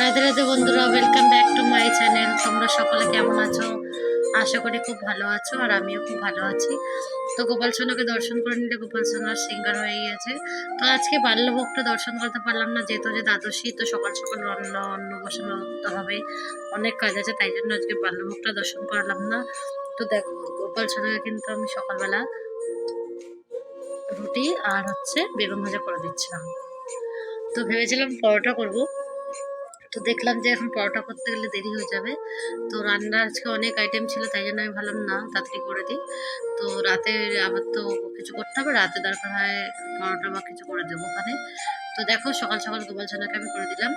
রাধে রাধে বন্ধুরা welcome back to my channel তোমরা সকলে কেমন আছো? আশা করি খুব ভালো আছো আর আমিও খুব ভালো আছি। তো গোপাল সোনাকে দর্শন করে নিলে গোপাল সোনার সিঙ্গার হয়ে গিয়েছে। তো আজকে বাল্যভোগটা দর্শন করতে পারলাম না, যেহেতু যে দ্বাদশী, তো সকাল সকাল অন্ন অন্ন বসানো হবে। অনেক কাজ আছে, তাই জন্য আজকে বাল্যভোগটা দর্শন করলাম না। তো দেখো, গোপাল সোনাকে কিন্তু আমি সকালবেলা রুটি আর হচ্ছে বেগুন ভাজা করে দিচ্ছিলাম। তো ভেবেছিলাম পরোটা করব তো দেখলাম যে এখন পরোটা করতে গেলে দেরি হয়ে যাবে। তো রান্নার আজকে অনেক আইটেম ছিল, তাই জন্য আমি ভাবলাম না, তাড়াতাড়ি করে দিই। তো রাতে আবার তো কিছু করতে হবে, রাতে দরকার হয় পরোটা বা কিছু করে দেবো ওখানে। তো দেখো, সকাল সকাল গোপাল ছানাকে আমি করে দিলাম।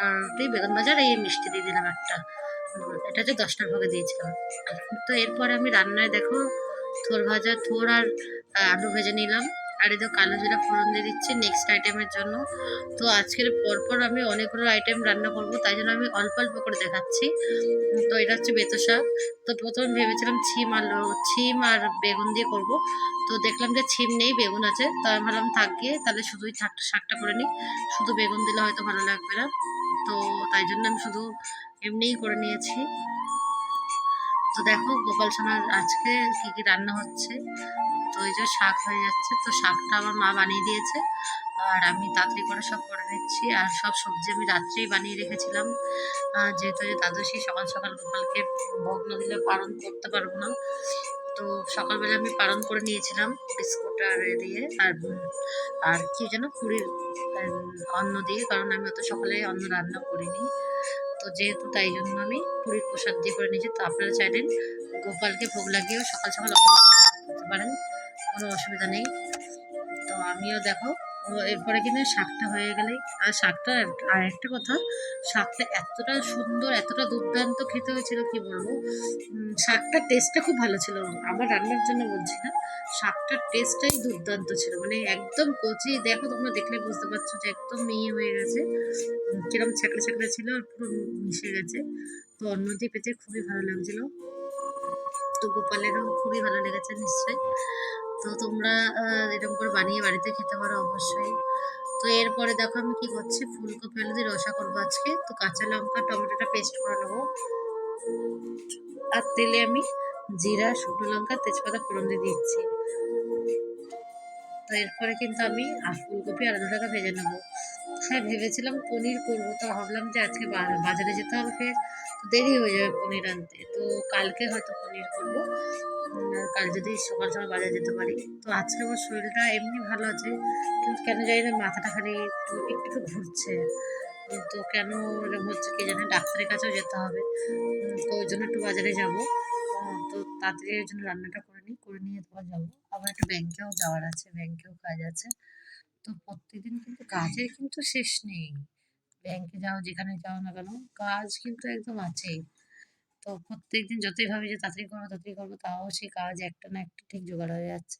আর রুটি বেগুন বাজার এই মিষ্টি দিয়ে দিলাম একটা। এটা হচ্ছে দশটার ভাগে দিয়েছিলাম। তো এরপরে আমি রান্নায় দেখো, থোর ভাজা, থোর আর আলু ভেজে নিলাম। আর এদের কালো জিরা ফোড়ন দিয়ে দিচ্ছি নেক্সট আইটেমের জন্য। তো আজকের পরপর আমি অনেকগুলো আইটেম রান্না করব, তাই জন্য আমি অল্প অল্প করে দেখাচ্ছি। তো এটা হচ্ছে বেতো শাক। তো প্রথমে ভেবেছিলাম ছিম আর ছিম আর বেগুন দিয়ে করব। তো দেখলাম যে ছিম নেই, বেগুন আছে। তো আমি ভাবলাম, থাক গিয়ে, তাহলে শুধুই শাকটা করে নিই। শুধু বেগুন দিলে হয়তো ভালো লাগবে না। তো তাই জন্য আমি শুধু এমনিই করে নিয়েছি। তো দেখো, গোপাল সোনার আজকে কি কি রান্না হচ্ছে। তো এই যে শাক হয়ে যাচ্ছে, তো শাকটা আমার মা বানিয়ে দিয়েছে। আর আমি তাড়াতাড়ি করে সব করে নিচ্ছি। আর সব সবজি আমি রাত্রেই বানিয়ে রেখেছিলাম। যেহেতু যে দ্বাদশী, সকাল সকাল গোপালকে ভোগ না দিলে পালন করতে পারব না। তো সকালবেলা আমি পালন করে নিয়েছিলাম বিস্কুট আর দিয়ে, আর আর কি যেন পুরীর অন্ন দিয়ে, কারণ আমি অত সকালে অন্ন রান্না করিনি। তো যেহেতু তাই জন্য আমি পুরীর প্রসাদ দিয়ে করে নিয়েছি। তো আপনারা চাইলেন গোপালকে ভোগ লাগিয়েও সকাল সকাল অন্ন করতে পারেন। কোনো অসুবিধা নেই। তো আমিও দেখো এরপরে কিন্তু শাকটা হয়ে গেলেই, আর শাকটা আর একটা কথা, শাকটা এতটা সুন্দর, এতটা দুর্দান্ত খেতে হয়েছিল, কি বলব? শাকটার টেস্টটা খুব ভালো ছিল। আমার রান্নার জন্য বলছি না, শাকটার টেস্টটাই দুর্দান্ত ছিল। মানে একদম কচি, দেখো তোমরা দেখলে বুঝতে পারছ যে একদম মেয়ে হয়ে গেছে। কিরম ছাকড়ে ছাকড়ে ছিল আর পুরো মিশে গেছে। তো অন্য দিয়ে পেতে খুবই ভালো লাগছিল। তো গোপালেরও খুবই ভালো লেগেছে নিশ্চয়ই। তো তোমরা এরকম করে বানিয়ে বাড়িতে খেতে পারো অবশ্যই। তো এরপরে দেখো আমি কি করছি, ফুলকপি আলু দিয়ে রসা করব আজকে। তো কাঁচা লঙ্কা, টমেটোটা পেস্ট করে নেব। আর তেলে আমি জিরা, শুকনো লঙ্কা, তেজপাতা, ফোড়ন দিয়ে দিচ্ছি। তো এরপরে কিন্তু আমি ফুলকপি আর আলুটাকে ভেজে নেব। হ্যাঁ ভেবেছিলাম পনির করব, তো ভাবলাম যে আজকে বাজারে যেতে হবে ফের। দেরি হয়ে যাবে পনির আনতে। তো কালকে হয়তো পনির করব। কাল যদি সকাল সকাল বাজারে যেতে পারি। তো আজকে আমার শরীরটা এমনি ভালো আছে, কিন্তু কেন জানি না মাথাটা খালি একটু একটু ঘুরছে। তো কেন এরকম হচ্ছে কে জানে, ডাক্তারের কাছেও যেতে হবে। তো ওই জন্য একটু বাজারে যাব। তো তাড়াতাড়ি ওই জন্য রান্নাটা করে নিই, করে নিয়ে তোমার যাব। আবার একটু ব্যাংকেও যাওয়ার আছে, ব্যাংকেও কাজ আছে। তো প্রত্যেকদিন কিন্তু কাজের কিন্তু শেষ নেই। ব্যাংকে যাও, যেখানে যাও না কেন, কাজ কিন্তু একদম আছেই। তো প্রত্যেক দিন যতই ভাবি যে তাড়াতাড়ি করব তাড়াতাড়ি করব, তাও সেই কাজ একটা না একটা ঠিক জোগাড় হয়ে যাচ্ছে।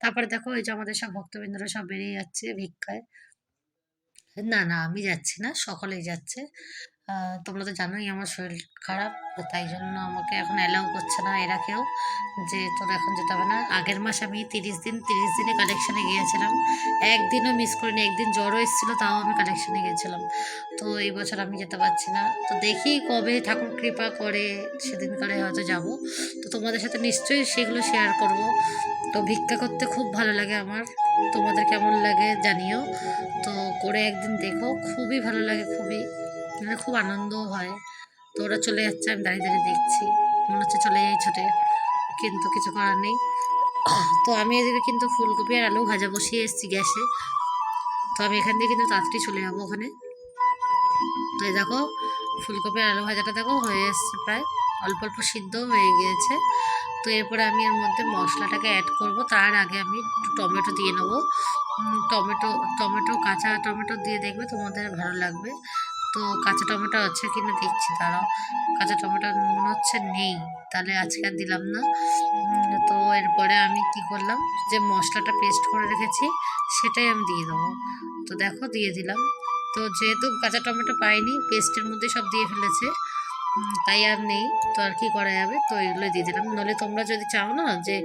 তারপরে দেখো, এই যে আমাদের সব ভক্তবৃন্দরা সব বেরিয়ে যাচ্ছে ভিক্ষায়। না না, আমি যাচ্ছি না, সকলেই যাচ্ছে। তোমরা তো জানোই আমার শরীর খারাপ, তো তাই জন্য আমাকে এখন অ্যালাউ করছে না এরা কেউ যে তোর এখন যেতে হবে না। আগের মাস আমি তিরিশ দিন, তিরিশ দিনে কালেকশানে গিয়েছিলাম। একদিনও মিস করিনি, একদিন জ্বরও এসেছিল, তাও আমি কালেকশানে গিয়েছিলাম। তো এই বছর আমি যেতে পারছি না। তো দেখি কবে ঠাকুর কৃপা করে সেদিনকারে হয়তো যাব। তো তোমাদের সাথে নিশ্চয়ই সেগুলো শেয়ার করব। তো ভিক্ষা করতে খুব ভালো লাগে আমার। তোমাদের কেমন লাগে জানিও। তো করে একদিন দেখো, খুবই ভালো লাগে, খুবই। মানে খুব আনন্দও হয়। তো ওরা চলে যাচ্ছে, আমি দাঁড়িয়ে দাঁড়িয়ে দেখছি। মনে হচ্ছে চলে যাই ছুটে। কিন্তু কিছু করার নেই। তো আমি এদিকে কিন্তু ফুলকপি আর আলু ভাজা বসিয়ে এসেছি গ্যাসে। তো আমি এখান দিয়ে কিন্তু তাড়াতাড়ি চলে যাব ওখানে। তো এই দেখো, ফুলকপি আর আলু ভাজাটা দেখো হয়ে এসছে প্রায়। অল্প অল্প সিদ্ধ হয়ে গিয়েছে। তো এরপরে আমি এর মধ্যে মশলাটাকে অ্যাড করব। তার আগে আমি একটু টমেটো দিয়ে নেব। টমেটো টমেটো, কাঁচা টমেটো দিয়ে দেখবে তোমাদের ভালো লাগবে। তো কাঁচা টমেটো আছে কি না দেখছি তারাও কাঁচা টমেটো মনে হচ্ছে নেই, তাহলে আজকে আর দিলাম না। তো এরপরে আমি কি করলাম, যে মশলাটা পেস্ট করে রেখেছি, সেটাই আমি দিয়ে দেবো। তো দেখো, দিয়ে দিলাম। তো যেহেতু কাঁচা টমেটো পাইনি পেস্টের মধ্যে সব দিয়ে ফেলেছে তাই আর নেই, তো আর কি করা যাবে? তো এগুলো দিয়ে দিলাম। নলে তোমরা যদি চাও না, যে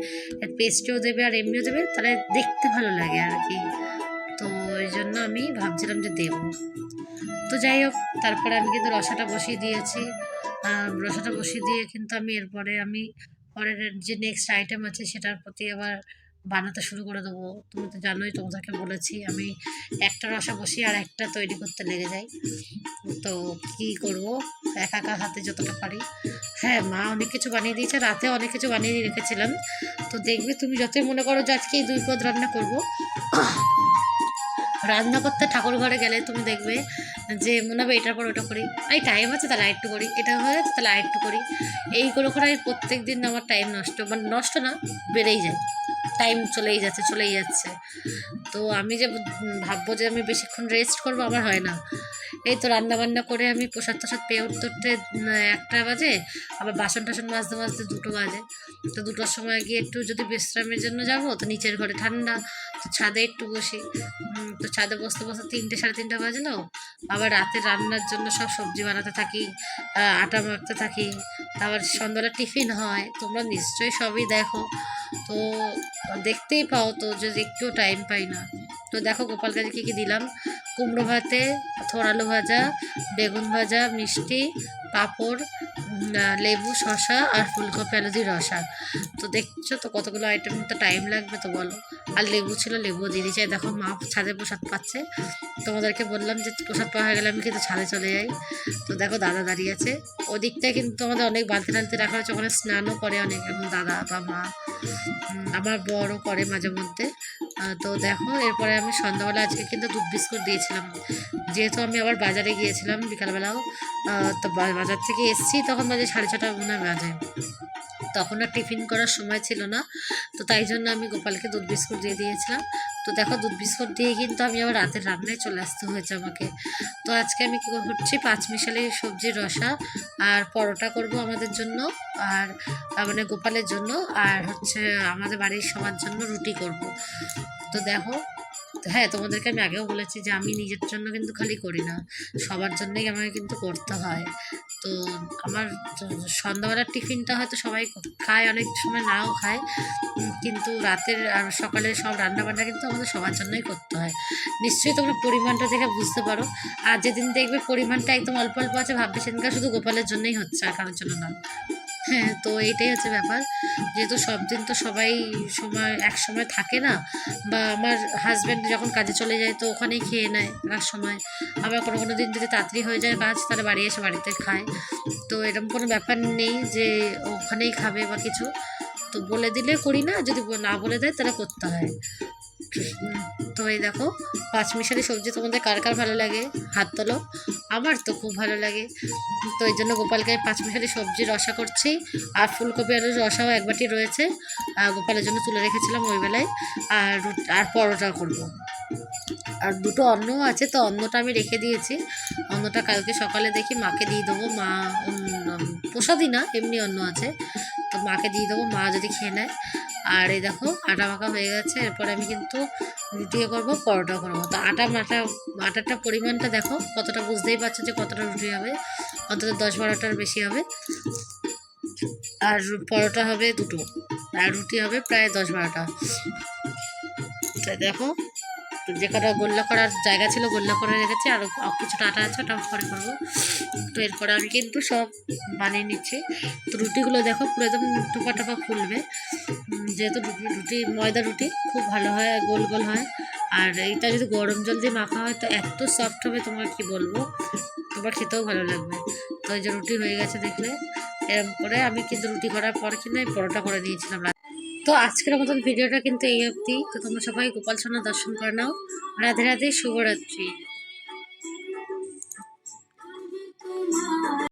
পেস্টেও দেবে আর এমনিও দেবে, তাহলে দেখতে ভালো লাগে আর কি। তো ওই জন্য আমি ভাবছিলাম যে দেবো। তো যাই হোক, তারপরে আমি কিন্তু রসাটা বসিয়ে দিয়েছি। রসাটা বসিয়ে দিয়ে কিন্তু আমি এরপরে আমি পরের যে নেক্সট আইটেম আছে সেটার প্রতি আবার বানাতে শুরু করে দেবো। তুমি তো জানোই, তোমাদেরকে বলেছি আমি একটা রসা বসিয়ে আর একটা তৈরি করতে লেগে যাই। তো কি করব? একা একা হাতে যতটা পারি। হ্যাঁ মা অনেক কিছু বানিয়ে দিয়েছে রাতে অনেক কিছু বানিয়ে রেখেছিলাম। তো দেখবে তুমি যতই মনে করো যে আজকে এই দুই পদ রান্না করব। রান্না করতে ঠাকুর ঘরে গেলে তুমি দেখবে যে মনে হবে এটার পর ওটা করি। এই টাইম আছে, তাহলে আরেকটু করি। এটা হয়ে যাচ্ছে তাহলে আরেকটু করি। এই করে আমি প্রত্যেক দিন আমার টাইম নষ্ট মানে নষ্ট না, বেড়েই যায়। টাইম চলেই যাচ্ছে চলেই যাচ্ছে। তো আমি যে ভাববো যে আমি বেশিক্ষণ রেস্ট করব, আমার হয় না। এই তো রান্না বান্না করে আমি প্রসাদ টসাদ পেয়ে উঠতে একটা বাজে, আবার বাসন টাসন মাজতে মাজতে দুটো বাজে। তো দুটোর সময় গিয়ে একটু যদি বিশ্রামের জন্য যাব, তো নিচের ঘরে ঠান্ডা ছাদে একটু বসি। তো ছাদে বসতে বসতে তিনটে, সাড়ে তিনটে বাজলো। আবার রাতে রান্নার জন্য সব সবজি বানাতে থাকি আটা মাখতে থাকি। তারপর সন্ধ্যাবেলা টিফিন হয়, তোমরা নিশ্চয়ই সবই দেখো। তো দেখতেই পাও তো যে একটু টাইম পাই না। তো দেখো গোপাল কাছে কী কী দিলাম? কুমড়ো ভাতে থোর আলু ভাজা, বেগুন ভাজা, মিষ্টি, পাঁপড় লেবু, শসা আর ফুলকপি আলু দিয়ে রসা। তো দেখছ তো কতগুলো আইটেম তো টাইম লাগবে তো বলো। আর লেবু ছিল লেবু দিয়ে দিয়েছে। দেখো মা ছাদে প্রসাদ পাচ্ছে। তোমাদেরকে বললাম যে প্রসাদ পাওয়া হয়ে গেলে আমি কিন্তু ছাদে চলে যাই। তো দেখো দাদা দাঁড়িয়ে আছে। ওদিকটায় কিন্তু আমাদের অনেক বালতি টালতি রাখা হয়েছে। ওখানে স্নানও করে অনেক দাদা বা মা আমার বড়ও করে মাঝে মধ্যে। তো দেখো, এরপরে আমি সন্ধ্যাবেলা আজকে কিন্তু দুধ বিস্কুট দিয়েছিলাম। যেহেতু আমি আবার বাজারে গিয়েছিলাম বিকালবেলাও তো বাজার থেকে এসেছি, তখন বাজে সাড়ে ছটা মনে বাজে। তখন আর টিফিন করার সময় ছিল না, তো তাই জন্য আমি গোপালকে দুধ বিস্কুট দিয়ে দিয়েছিলাম। তো দেখো, দুধ বিস্কুট দিয়ে কিন্তু আমি আবার রাতের রান্নায় চলে আসতে হয়েছে আমাকে। তো আজকে আমি কী করছি পাঁচ মিশালি সবজির রসা আর পরোটা করব আমাদের জন্য আর মানে গোপালের জন্য আর হচ্ছে আমাদের বাড়ির সবার জন্য রুটি করব। তো দেখো হ্যাঁ তোমাদেরকে আমি আগেও বলেছি যে আমি নিজের জন্য কিন্তু খালি করি না, সবার জন্যই আমাকে কিন্তু করতে হয়। তো আমার সন্ধ্যাবেলার টিফিনটা হয়তো সবাই খায়, অনেক সময় নাও খায়। কিন্তু রাতের আর সকালে সব রান্নাবান্না কিন্তু আমাদের সবার জন্যই করতে হয়। নিশ্চয়ই তোমরা পরিমাণটা দেখে বুঝতে পারো। আর যেদিন দেখবে পরিমাণটা একদম অল্প অল্প আছে, ভাববে সেদিনকার শুধু গোপালের জন্যই হচ্ছে আর কারোর জন্য না হ্যাঁ তো এইটাই হচ্ছে ব্যাপার। যেহেতু সব দিন তো সবাই সময় এক সময় থাকে না, বা আমার হাজব্যান্ড যখন কাজে চলে যায় তো ওখানেই খেয়ে নেয় এক সময়। আবার কোনো কোনো দিন যদি তাড়াতাড়ি হয়ে যায় কাজ তাহলে বাড়ি এসে বাড়িতে খায়। তো এরকম কোনো ব্যাপার নেই যে ওখানেই খাবে বা কিছু। তো বলে দিলে করি না, যদি না বলে দেয় তাহলে করতে হয়। তো এই দেখো পাঁচ মিশালি সবজি তোমাদের কার কার ভালো লাগে? হাত তোলো। আমার তো খুব ভালো লাগে। তো এই জন্য গোপালকে আমি পাঁচ মিশালি সবজি রসা করছি। আর ফুলকপি আলুর রসাও এক বাটি রয়েছে। আর গোপালের জন্য তুলে রেখেছিলাম ওই বেলায়। আর আর পরোটা করব। আর দুটো অন্নও আছে, তো অন্নটা আমি রেখে দিয়েছি। অন্নটা কালকে সকালে দেখি মাকে দিয়ে দেবো। মা প্রসাদই না, এমনি অন্ন আছে। তো মাকে দিয়ে দেবো, মা যদি খেয়ে নেয়। আর এই দেখো আটা মাখা হয়ে গেছে। এরপরে আমি কিন্তু রুটিও করব পরোটা করব। তো আটা মাটা আটাটা পরিমাণটা দেখো কতটা বুঝতেই পারছ যে কতটা রুটি হবে? অন্তত দশ বারোটার বেশি হবে। আর পরোটা হবে দুটো। আর রুটি হবে প্রায় দশ বারোটা। দেখো যে কটা গোল্লা করার জায়গা ছিল, গোল্লা করে রেখেছি, আর কিছুটা আটা আছে ওটা পরে করব। তো এরপরে আমি কিন্তু সব বানিয়ে নিচ্ছি। তো রুটিগুলো দেখো, পুরো একদম টুপা টুপা ফুলবে। যেহেতু রুটি রুটি, ময়দা রুটি, খুব ভালো হয়, গোল গোল হয়। আর এইটা যদি গরম জল দিয়ে মাখা হয়, তো এত সফট হবে, তোমার কি বলব? তোমার খেতেও ভালো লাগবে। তো এই যে রুটি হয়ে গেছে দেখলে। এরকম করে আমি কিন্তু রুটি করার পর আমি পরোটা করে নিয়েছিলাম তো আজকের মতন ভিডিওটা কিন্তু এই অবধি। তো তোমরা সবাই গোপাল সোনা দর্শন করে নাও। রাধে রাধে, শুভরাত্রি।